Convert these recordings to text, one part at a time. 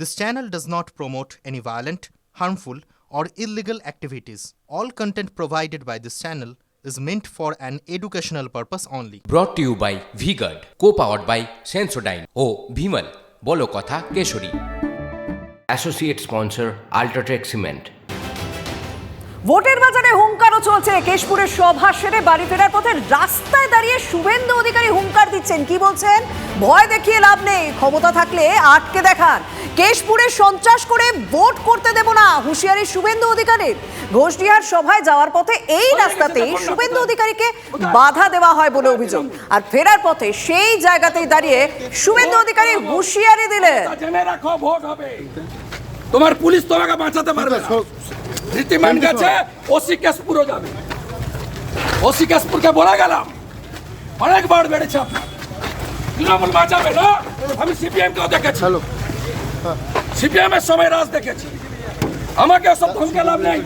This channel does not promote any violent, harmful, or illegal activities. All content provided by this channel is meant for an educational purpose only. To you by V Guard co powered by Sensodyne ও ভিমল বলো কথা Kesari associate sponsor UltraTech cement ভোটের বাজারে হুঙ্কারও চলছে। কেশপুরের সভা সেরে বাড়ি ফেরার পথে রাস্তায় দাঁড়িয়ে শুভেন্দু অধিকারী হুঙ্কার দিচ্ছেন। কি বলছেন? ভয় দেখিয়ে লাভ নেই। ক্ষমতা থাকলে আটকে দেখান কেশপুরে সন্ত্রাস করে ভোট করতে দেব না। হুঁশিয়ারি শুভেন্দু অধিকারীর। ঘোষডিহার সভায় যাওয়ার পথে এই রাস্তাতেই শুভেন্দু অধিকারীকে বাধা দেওয়া হয় বলে অভিযোগ। আর ফেরার পথে সেই জায়গাতেই দাঁড়িয়ে শুভেন্দু অধিকারী হুঁশিয়ারি দিলেন। তা জেনে রাখো ভোট হবে। তোমার পুলিশ তোমাকে বাঁচাতে পারবে না। রীতিমান গেছে ওসি কেশপুরও যাবে। ওসি কেশপুরকে বলে গেলাম অনেকবার বেড়েছে আপনার। তৃণমূল বাঁচাবে না। আমি সিপিএম কেও দেখেছি। সিপিএম এর সময় রাজ দেখেছি। আমাকে সব ধমকে লাভ নেই।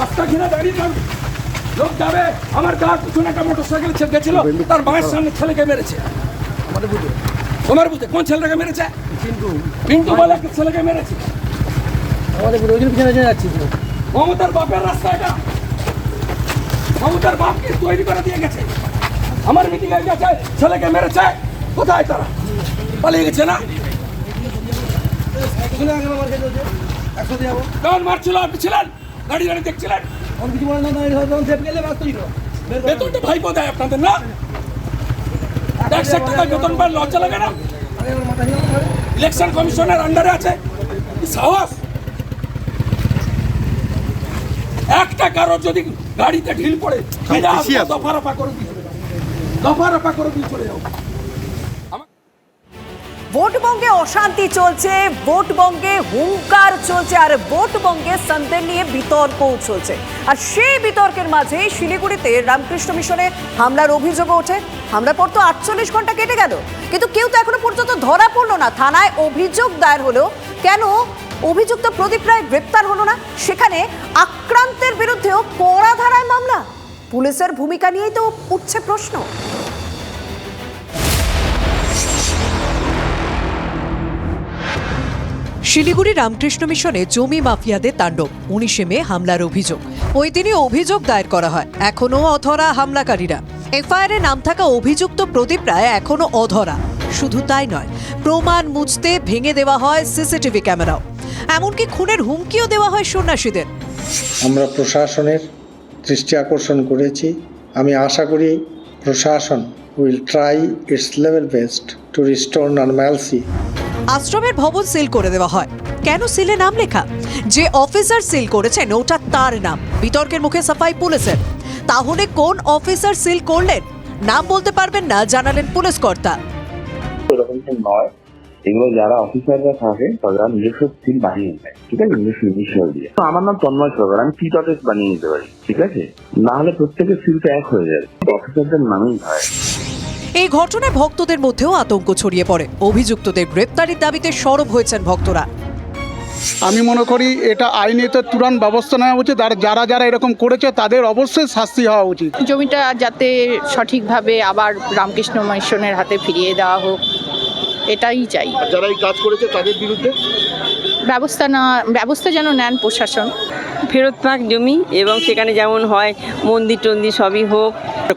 রাস্তা ঘিরে দাঁড়িয়ে। লোক যাবে। আমার গার পিছনে একটা মোটর সাইকেল গেছিল তার মায়ের সামনে ছেলেকে মেরেছে। তোমার বুঝতে কোন ছেলেটাকে মেরেছে? পিন্টু বলে একটা ছেলেকে মেরেছে। আমাদের ওই জন্য পিছনে যাচ্ছি মমতার বাপের রাস্তা এটা। মমতার বাপকে তৈরি করে দিয়ে গেছে। আমার মিটিং এ গেছে, ছেলেকে মেরেছে। কোথায় তারা? পালিয়ে গেছে না? মারছিল আপনি ছিলেন দেখছিলেন। না বেতনটা ভাইপো দেয় আপনাদের টাকা বেতন পায় লজ্জা লাগে। ইলেকশন কমিশনের আন্ডারে আছে। সাহস? একটা কারও যদি গাড়িতে ঢিল পড়ে দফা রফা করে দিয়ে দফা রফা করে দিয়ে চলে যাও। ভোটবঙ্গে অশান্তি চলছে, ভোটবঙ্গে হুঙ্কার চলছে, আর ভোটবঙ্গে সন্দেহ নিয়ে বিতর্কও চলছে। আর সেই বিতর্কের মাঝে শিলিগুড়িতে রামকৃষ্ণ মিশনে হামলার অভিযোগও ওঠে। হামলার পর তো আটচল্লিশ ঘণ্টা কেটে গেল। কিন্তু কেউ তো এখনও পর্যন্ত ধরা পড়ল না। থানায় অভিযোগ দায়ের হলেও কেন? অভিযুক্ত প্রদীপ রায় গ্রেপ্তার হলো না। সেখানে আক্রান্তের বিরুদ্ধেও কড়া ধারায় মামলা। পুলিশের ভূমিকা নিয়েই তো উঠছে প্রশ্ন। শিলিগুড়ি রামকৃষ্ণ মিশনে জমি মাফিয়াদের তাণ্ডব, উনিশে মে হামলার অভিযোগ। ওই দিনই অভিযোগ দায়ের করা হয়, এখনও অধরা হামলাকারীরা। এফআইআর নাম থাকা অভিযুক্ত প্রদীপ রায় এখনও অধরা। শুধু তাই নয়, প্রমাণ মুছতে ভেঙে দেওয়া হয় সিসিটিভি ক্যামেরাও। এমনকি খুনের হুমকিও দেওয়া হয় সন্ন্যাসীদের। আমরা প্রশাসনের দৃষ্টি আকর্ষণ করেছি। আমি আশা করি প্রশাসন will try its level best to restore normalcy আশ্রমের ভবন সিল করে দেওয়া হয়। কেন সিলে নাম লেখা? যে অফিসার সিল করেছেন, ওটা তার নাম। বিতর্কের মুখে সাফাই পুলিশের। তাহলে কোন অফিসার সিল করলেন? নাম বলতে পারবেন না, জানালেন পুলিশ কর্তা। এগুলো যারা অফিসাররা থাকে, তারা নিজস্ব সিল বানিয়ে নেয়, ঠিক আছে? নিজস্ব ইনিশিয়াল দিয়ে। তো আমার নাম তন্ময় সরকার, আমি টিটটেস বানিয়ে নিতে পারি, ঠিক আছে? না হলে প্রত্যেকের সিলটা এক হয়ে যাবে। অফিসারদের নামেই হয়। এই ঘটনায় ভক্তদের মধ্যেও আতঙ্ক ছড়িয়ে পড়ে। অভিযুক্তদের গ্রেপ্তারির দাবিতে সরব হয়েছেন ভক্তরা। আমি মনে করি এটা আইনেতে তুরান ব্যবস্থা নেওয়া উচিত আর যারা যারা এরকম করেছে তাদের অবশ্যই শাস্তি হওয়া উচিত। জমিটা যাতে সঠিকভাবে আবার রামকৃষ্ণ মিশনের হাতে ফিরিয়ে দেওয়া হোক। এটাই চাই। যারা এই কাজ করেছে তাদের বিরুদ্ধে? ব্যবস্থা না ব্যবস্থা যেন নেন প্রশাসন। ফেরত পাক জমি এবং সেখানে যেমন হয় মন্দির টন্দির সবই হোক।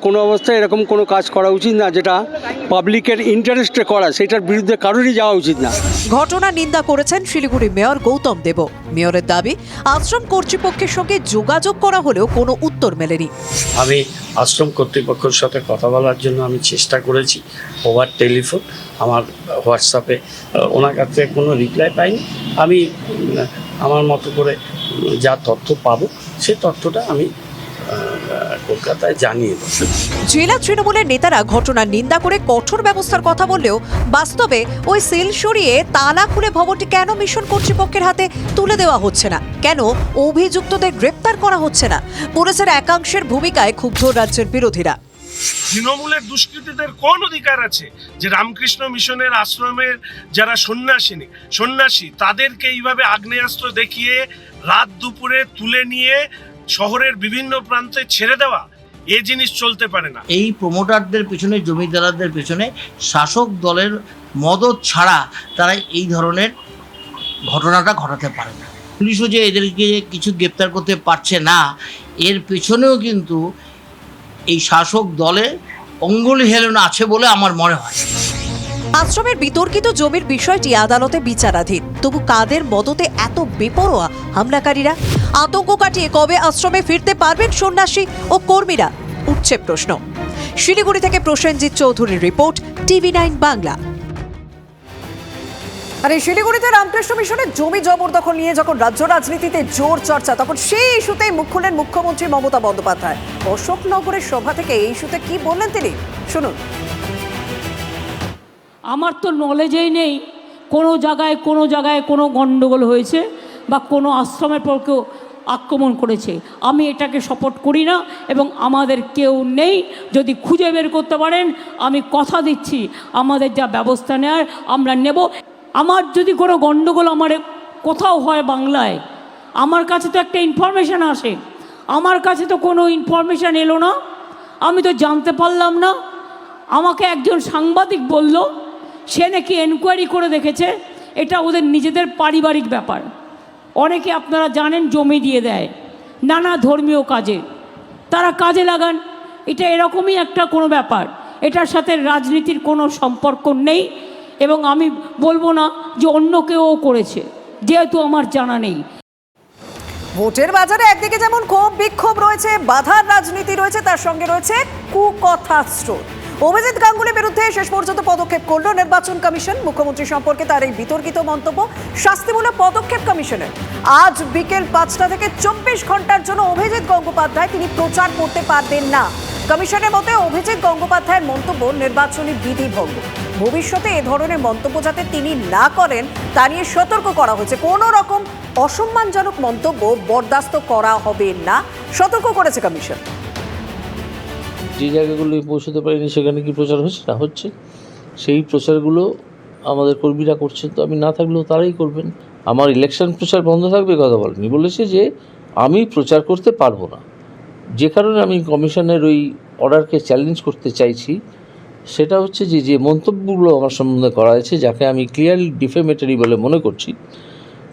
কোনো অবস্থায় এরকম কোনো কাজ করা উচিত না যেটা পাবলিকের ইন্টারেস্টে করা সেটার বিরুদ্ধে কারোরই যাওয়া উচিত না। ঘটনা নিন্দা করেছেন শিলিগুড়ি মেয়র গৌতম দেব। মেয়রের দাবি আশ্রম কর্তৃপক্ষের সঙ্গে যোগাযোগ করা হলেও কোনো উত্তর মেলেনি। আমি আশ্রম কর্তৃপক্ষের সাথে কথা বলার জন্য আমি চেষ্টা করেছি ওভার টেলিফোন আমার হোয়াটসঅ্যাপে ওনার কাছ কোনো রিপ্লাই পাইনি। আমি আমার মতো করে যা তথ্য পাবো সেই তথ্যটা আমি কলকাতায় জানিয়ে জেলা তৃণমূলের নেতারা ঘটনার নিন্দা করে কঠোর ব্যবস্থার কথা বললেও বাস্তবে ওই সেল সরিয়ে তালা খুলে ভবনটি কেন মিশন কর্তৃপক্ষের হাতে তুলে দেওয়া হচ্ছে না? কেন অভিযুক্তদের গ্রেপ্তার করা হচ্ছে না? পুলিশের একাংশের ভূমিকায় ক্ষুব্ধ রাজ্যের বিরোধীরা। তৃণমূলের দুষ্কৃতীদের কোন অধিকার আছে? যে রামকৃষ্ণ মিশনের আশ্রমের যারা সন্ন্যাসিনী, সন্ন্যাসী, তাদেরকে এইভাবে আগ্নেয়াস্ত্র দেখিয়ে রাত দুপুরে তুলে নিয়ে শহরের বিভিন্ন প্রান্তে ছেড়ে দেওয়া, এ জিনিস চলতে পারে না। এই প্রমোটারদের পেছনে, জমিদারদের পেছনে শাসক দলের মদত ছাড়া তারা এই ধরনের ঘটনাটা ঘটাতে পারে না। পুলিশও যে এদেরকে কিছু গ্রেপ্তার করতে পারছে না, এর পেছনেও কিন্তু এই শাসক দলে অঙ্গুলি হেলন আছে বলে আমার মনে হয়। আশ্রমের বিতর্কিত জমির বিষয়টি আদালতে বিচারাধীন। তবু কাদের মদতে এত বেপরোয়া হামলাকারীরা? আতঙ্ক কাটিয়ে কবে আশ্রমে ফিরতে পারবেন সন্ন্যাসী ও কর্মীরা? উঠছে প্রশ্ন। শিলিগুড়ি থেকে প্রসেনজিৎ চৌধুরীর রিপোর্ট, টিভি নাইন বাংলা। আর এই শিলিগুড়িতে রামকৃষ্ণ মিশনের জমি জবরদখল নিয়ে যখন রাজ্য রাজনীতিতে জোর চর্চা, তখন সেই ইস্যুতেই মুখ খুললেন মুখ্যমন্ত্রী মমতা বন্দ্যোপাধ্যায়। অশোকনগরের সভা থেকে এই ইস্যুতে কি বললেন তিনি? শুনুন। আমার তো নলেজেই নেই কোনো জায়গায় কোনো জায়গায় কোনো গণ্ডগোল হয়েছে বা কোনো আশ্রমের পর কেউ আক্রমণ করেছে। আমি এটাকে সাপোর্ট করি না এবং আমাদের কেউ নেই। যদি খুঁজে বের করতে পারেন, আমি কথা দিচ্ছি। আমাদের যা ব্যবস্থা নেওয়ার আমরা নেব। আমার যদি কোনো গণ্ডগোল আমার কোথাও হয় বাংলায়, আমার কাছে তো একটা ইনফরমেশান আসে। আমার কাছে তো কোনো ইনফরমেশান এলো না। আমি তো জানতে পারলাম না। আমাকে একজন সাংবাদিক বলল, সে নাকি এনকোয়ারি করে দেখেছে, এটা ওদের নিজেদের পারিবারিক ব্যাপার। অনেকে আপনারা জানেন জমি দিয়ে দেয়, নানা ধর্মীয় কাজে। তারা কাজে লাগান। এটা এরকমই একটা কোনো ব্যাপার। এটার সাথে রাজনীতির কোনো সম্পর্ক নেই। এবং আমি বলব না যে অন্য কেউ করেছে, যেহেতু আমার জানা নেই। ভোটের বাজারে একদিকে যেমন ক্ষোভ, বিক্ষোভ রয়েছে, বাধার রাজনীতি রয়েছে, তার সঙ্গে রয়েছে কুকথা স্রোত। অভিজিৎ গাঙ্গুলির বিরুদ্ধে শেষ পর্যন্ত পদক্ষেপ করল নির্বাচন কমিশন। মুখ্যমন্ত্রী সম্পর্কে তার এই বিতর্কিত মন্তব্য শাস্তিমূলক পদক্ষেপ কমিশনের। আজ বিকেল পাঁচটা থেকে চব্বিশ ঘণ্টার জন্য অভিজিৎ গঙ্গোপাধ্যায় তিনি প্রচার করতে পারবেন না। কমিশনের মতে অভিজিৎ গঙ্গোপাধ্যায়ের মন্তব্য নির্বাচনী বিধিভঙ্গ। ভবিষ্যতে এ ধরনের মন্তব্য যাতে তিনি না করেন, তা নিয়ে সতর্ক করা হয়েছে। কোনো রকম অসম্মানজনক মন্তব্য বরদাস্ত করা হবে না। সতর্ক করেছে কমিশন। যে জায়গাগুলো পৌঁছতে পারিনি, সেখানে কি প্রচার হচ্ছে? না, হচ্ছে। সেই প্রচারগুলো আমাদের কর্মীরা করছে তো আমি না থাকলেও তারাই করবেন। আমার ইলেকশন প্রচার বন্ধ থাকবে কথা বলেনি বলেছে যে আমি প্রচার করতে পারব না। যে কারণে আমি কমিশনের ওই অর্ডারকে চ্যালেঞ্জ করতে চাইছি, সেটা হচ্ছে যে যে মন্তব্যগুলো আমার সম্বন্ধে করা হয়েছে, যাকে আমি ক্লিয়ারলি ডিফেমেটারি বলে মনে করছি,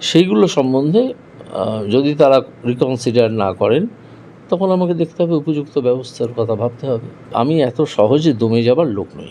সেইগুলো সম্বন্ধে যদি তারা রিকনসিডার না করেন, তখন আমাকে দেখতে হবে উপযুক্ত ব্যবস্থার কথা ভাবতে হবে। আমি এত সহজে দমে যাবার লোক নই।